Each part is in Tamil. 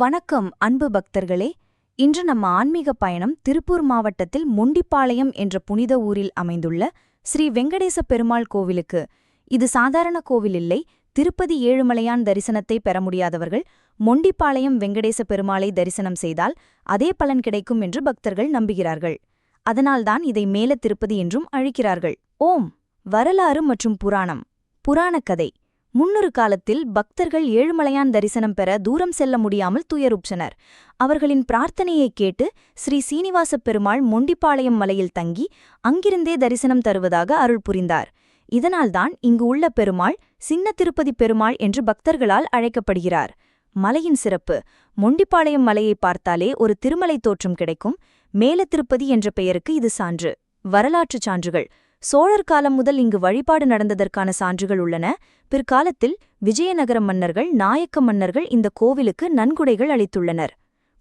வணக்கம் அன்பு பக்தர்களே. இன்று நம்ம ஆன்மீக பயணம் திருப்பூர் மாவட்டத்தில் மொண்டிப்பாளையம் என்ற புனித ஊரில் அமைந்துள்ள ஸ்ரீ வெங்கடேச பெருமாள் கோவிலுக்கு. இது சாதாரண கோவில் இல்லை. திருப்பதி ஏழுமலையான் தரிசனத்தை பெற முடியாதவர்கள் மொண்டிப்பாளையம் வெங்கடேச பெருமாளை தரிசனம் செய்தால் அதே பலன் கிடைக்கும் என்று பக்தர்கள் நம்புகிறார்கள். அதனால்தான் இதை மேல திருப்பதி என்றும் அழைக்கிறார்கள். ஓம் வரலாறு மற்றும் புராணம். புராணக் கதை முன்னொரு காலத்தில் பக்தர்கள் ஏழுமலையான் தரிசனம் பெற தூரம் செல்ல முடியாமல் துயருற்றனர். அவர்களின் பிரார்த்தனையைக் கேட்டு ஸ்ரீ சீனிவாசப் பெருமாள் மொண்டிப்பாளையம் மலையில் தங்கி அங்கிருந்தே தரிசனம் தருவதாக அருள் புரிந்தார். இதனால்தான் இங்கு உள்ள பெருமாள் சின்ன திருப்பதி பெருமாள் என்று பக்தர்களால் அழைக்கப்படுகிறார். மலையின் சிறப்பு மொண்டிப்பாளையம் மலையை பார்த்தாலே ஒரு திருமலை தோற்றம் கிடைக்கும். மேல திருப்பதி என்ற பெயருக்கு இது சான்று. வரலாற்றுச் சான்றுகள் சோழர் காலம் முதல் இங்கு வழிபாடு நடந்ததற்கான சான்றுகள் உள்ளன. பிற்காலத்தில் விஜயநகர மன்னர்கள் நாயக்க மன்னர்கள் இந்த கோவிலுக்கு நன்கொடைகள் அளித்துள்ளனர்.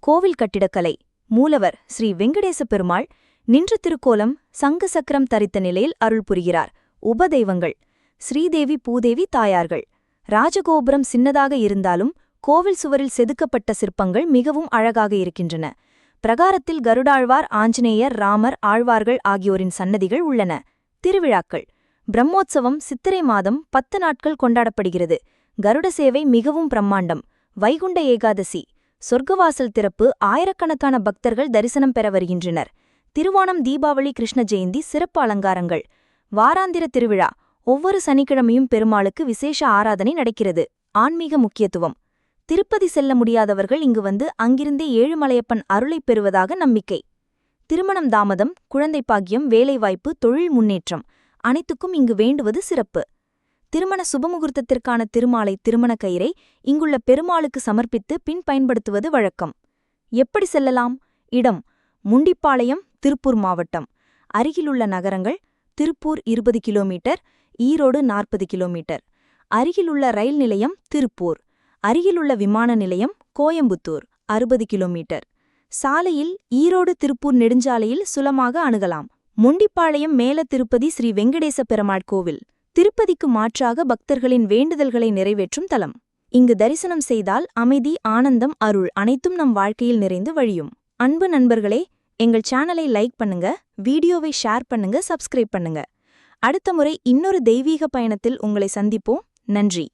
கோவில் கட்டிடக்கலை. மூலவர் ஸ்ரீ வெங்கடேச பெருமாள் நின்ற திருக்கோலம் சங்கு சக்கரம் தரித்த நிலையில் அருள் புரிகிறார். உபதெய்வங்கள். ஸ்ரீதேவி பூதேவி தாயார்கள். ராஜகோபுரம் சின்னதாக இருந்தாலும் கோவில் சுவரில் செதுக்கப்பட்ட சிற்பங்கள் மிகவும் அழகாக இருக்கின்றன. பிரகாரத்தில் கருடாழ்வார் ஆஞ்சநேயர் ராமர் ஆழ்வார்கள் ஆகியோரின் சன்னதிகள் உள்ளன. திருவிழாக்கள். பிரம்மோற்சவம் சித்திரை மாதம் பத்து நாட்கள் கொண்டாடப்படுகிறது. கருட சேவை மிகவும் பிரம்மாண்டம். வைகுண்ட ஏகாதசி. சொர்க்கவாசல் திறப்பு ஆயிரக்கணக்கான பக்தர்கள் தரிசனம் பெற வருகின்றனர். திருவோணம் தீபாவளி கிருஷ்ண ஜெயந்தி சிறப்பு அலங்காரங்கள். வாராந்திர திருவிழா. ஒவ்வொரு சனிக்கிழமையும் பெருமாளுக்கு விசேஷ ஆராதனை நடக்கிறது. ஆன்மீக முக்கியத்துவம். திருப்பதி செல்ல முடியாதவர்கள் இங்கு வந்து அங்கிருந்தே ஏழுமலையப்பன் அருளைப் பெறுவதாக நம்பிக்கை. திருமணம் தாமதம் குழந்தை பாக்கியம் வேலைவாய்ப்பு தொழில் முன்னேற்றம். அனைத்துக்கும் இங்கு வேண்டுவது சிறப்பு. திருமண சுபமுகூர்த்தத்திற்கான திருமாலை திருமண கயிறை இங்குள்ள பெருமாளுக்கு சமர்ப்பித்து பின் பயன்படுத்துவது வழக்கம். எப்படி செல்லலாம்? இடம் முண்டிப்பாளையம் திருப்பூர் மாவட்டம். அருகிலுள்ள நகரங்கள் திருப்பூர் இருபது கிலோமீட்டர் ஈரோடு நாற்பது கிலோமீட்டர். அருகிலுள்ள ரயில் நிலையம் திருப்பூர். அருகிலுள்ள விமான நிலையம் கோயம்புத்தூர் அறுபது கிலோமீட்டர். சாலையில் ஈரோடு திருப்பூர் நெடுஞ்சாலையில் சுலமாக அணுகலாம். முண்டிப்பாளையம் மேல திருப்பதி ஸ்ரீ வெங்கடேச பெருமாள் கோவில். திருப்பதிக்கு மாற்றாக பக்தர்களின் வேண்டுதல்களை நிறைவேற்றும் தலம். இங்கு தரிசனம் செய்தால் அமைதி ஆனந்தம் அருள் அனைத்தும் நம் வாழ்க்கையில் நிறைந்து வழியும். அன்பு நண்பர்களே எங்கள் சேனலை லைக் பண்ணுங்க வீடியோவை ஷேர் பண்ணுங்க சப்ஸ்கிரைப் பண்ணுங்க. அடுத்த முறை இன்னொரு தெய்வீக பயணத்தில் உங்களை சந்திப்போம். நன்றி.